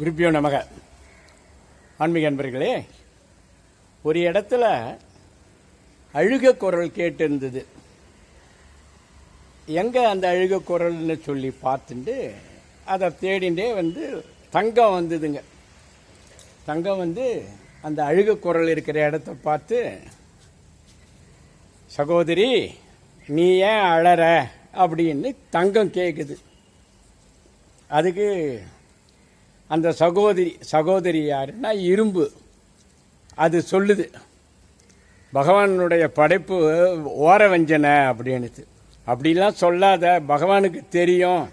குருப்பியோ நமக. ஆன்மீக அன்பர்களே ஒரு இடத்துல அழுக குரல் கேட்டிருந்தது. எங்கே அந்த அழுக குரல்னு சொல்லி பார்த்துட்டு அதை தேடிண்டே வந்து தங்கம் வந்ததுங்க. தங்கம் வந்து அந்த அழுக குரல் இருக்கிற இடத்த பார்த்து சகோதரி நீ ஏன் அழற? அப்படின்னு தங்கம் கேட்குது அதுக்கு அந்த சகோதரி சகோதரி யாருன்னா இரும்பு. அது சொல்லுது. பகவானுடைய படைப்பு ஓர வஞ்சனை அப்படின்னுது. அப்படிலாம் சொல்லாத பகவானுக்கு தெரியும்.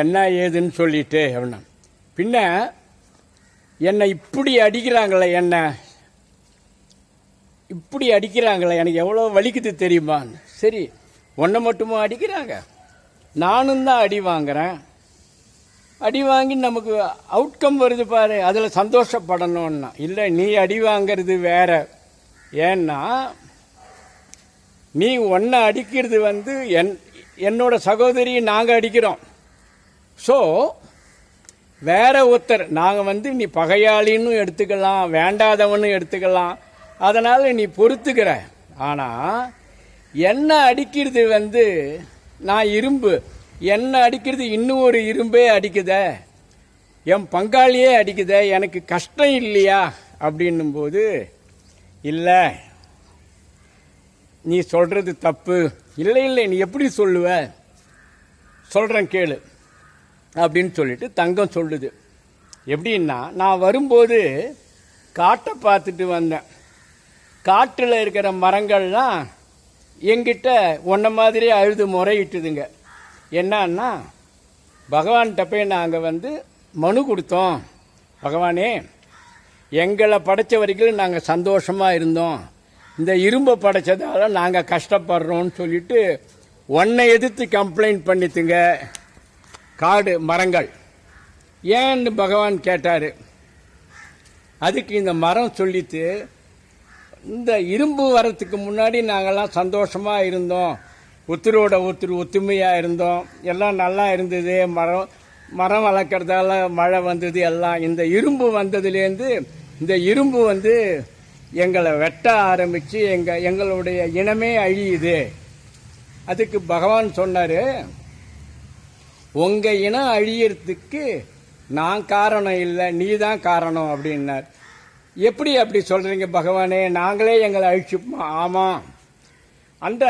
என்ன ஏதுன்னு சொல்லிட்டு அப்படின்னா பின்ன என்னை இப்படி அடிக்கிறாங்களே என்ன? இப்படி அடிக்கிறாங்களே எனக்கு எவ்வளோ வலிக்குது தெரியுமான்னு. சரி ஒன்றை மட்டுமா அடிக்கிறாங்க? நானும் தான் அடி வாங்குறேன். அடி வாங்கி நமக்கு அவுட்கம் வருது பாரு அதில் சந்தோஷப்படணும்னா. இல்லை நீ அடி வாங்கிறது வேற. ஏன்னா நீ ஒன்றை அடிக்கிறது வந்து என் என்னோட சகோதரி நாங்கள் அடிக்கிறோம். ஸோ வேற ஒருத்தர் நாங்கள் வந்து நீ பகையாளின்னு எடுத்துக்கலாம் வேண்டாதவனு எடுத்துக்கலாம். அதனால் நீ பொறுத்துக்கிற. ஆனால் என்ன அடிக்கிறது வந்து நான் இரும்பு. என்ன அடிக்கிறது? இன்னும் ஒரு இரும்பே அடிக்குத. என் பங்காளியே அடிக்குதே. எனக்கு கஷ்டம் இல்லையா? அப்படின்னும் போது இல்லை. நீ சொல்கிறது தப்பு. இல்லை இல்லை. நீ எப்படி சொல்லுவ? சொல்கிறேன் கேளு. அப்படின்னு சொல்லிட்டு தங்கம் சொல்லுது. எப்படின்னா நான் வரும்போது காட்டை பார்த்துட்டு வந்தேன். காட்டில் இருக்கிற மரங்கள்லாம் எங்கிட்ட ஒன்றை மாதிரியே அழுது முறையிட்டுதுங்க. என்னன்னா பகவான்கிட்ட போய் நாங்கள் வந்து மனு கொடுத்தோம். பகவானே எங்களை படைச்ச வரைக்கும் நாங்கள் சந்தோஷமாக இருந்தோம். இந்த இரும்பை படைச்சதால நாங்கள் கஷ்டப்படுறோம்னு சொல்லிட்டு உன்னை எதிர்த்து கம்ப்ளைண்ட் பண்ணித்துங்க காடு மரங்கள். ஏன்னு பகவான் கேட்டார். அதுக்கு இந்த மரம் சொல்லித்து இந்த இரும்பு வரத்துக்கு முன்னாடி நாங்கள்லாம் சந்தோஷமாக இருந்தோம். ஒருத்தரோட ஒருத்தர் ஒத்துமையாக இருந்தோம். எல்லாம் நல்லா இருந்தது. மரம் மரம் வளர்க்குறதால மழை வந்தது எல்லாம். இந்த இரும்பு வந்ததுலேருந்து இந்த இரும்பு வந்து எங்களை வெட்ட ஆரம்பித்து எங்கள் எங்களுடைய இனமே அழியுது. அதுக்கு பகவான் சொன்னார் உங்கள் இனம் அழியறதுக்கு நான் காரணம் இல்லை நீ தான் காரணம் அப்படின்னார். எப்படி அப்படி சொல்கிறீங்க பகவானே? நாங்களே எங்களை அழிச்சுப்போம்? ஆமாம் அந்த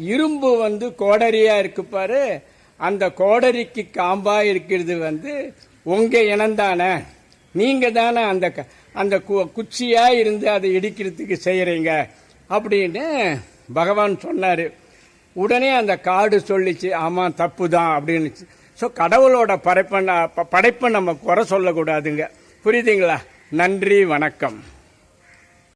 இரும்பு வந்து கோடரியாக இருக்கு பாரு. அந்த கோடரிக்கு காம்பா இருக்கிறது வந்து உங்கள் இனந்தானே. நீங்கள் தானே அந்த க- அந்த கு- குச்சியா இருந்து அதை இடிக்கிறதுக்கு செய்கிறீங்க அப்படின்னு பகவான் சொன்னார். உடனே அந்த காடு சொல்லிச்சு ஆமாம் தப்பு தான் அப்படின்னு. ஸோ கடவுளோட படைப்பை படைப்பை நம்ம குறை சொல்லக்கூடாதுங்க. புரியுதுங்களா? நன்றி வணக்கம்.